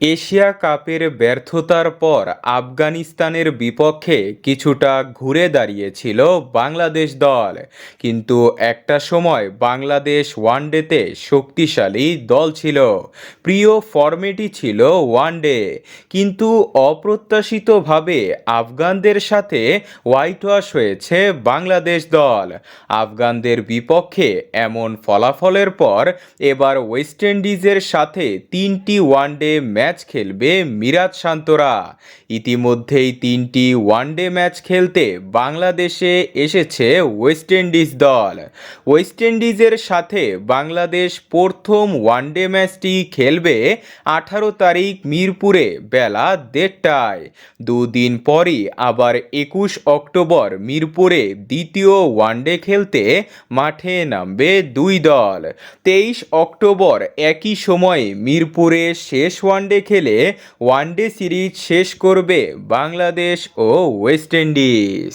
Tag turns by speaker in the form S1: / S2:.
S1: Asia কাপের ব্যর্থতার পর আফগানিস্তানের বিপক্ষে কিছুটা ঘুরে দাঁড়িয়েছিল বাংলাদেশ দল। কিন্তু একটা সময় বাংলাদেশ ওয়ানডেতে শক্তিশালী দল ছিল। প্রিয় ফরম্যাটই ছিল ওয়ানডে। কিন্তু অপ্রত্যাশিতভাবে আফগানদের সাথে হোয়াইট ওয়াশ হয়েছে বাংলাদেশ দল। আফগানদের বিপক্ষে এমন ফলাফলের পর এবার ওয়েস্ট ইন্ডিজের সাথে তিনটি ওয়ানডে ম্যাচ খেলবে মিরাজ শান্তরা। ইতিমধ্যেই তিনটি ওয়ানডে ম্যাচ খেলতে বাংলাদেশে এসেছে ওয়েস্ট ইন্ডিজ দল। ওয়েস্ট ইন্ডিজের সাথে বাংলাদেশ প্রথম ওয়ানডে ম্যাচটি খেলবে আঠারো তারিখ মিরপুরে বেলা দেড়টায়। দুদিন পরই আবার একুশ অক্টোবর মিরপুরে দ্বিতীয় ওয়ানডে খেলতে মাঠে নামবে দুই দল। তেইশ অক্টোবর একই সময়ে মিরপুরে শেষ ওয়ানডে খেলে ওয়ানডে সিরিজ শেষ করবে বাংলাদেশ ও ওয়েস্ট ইন্ডিজ।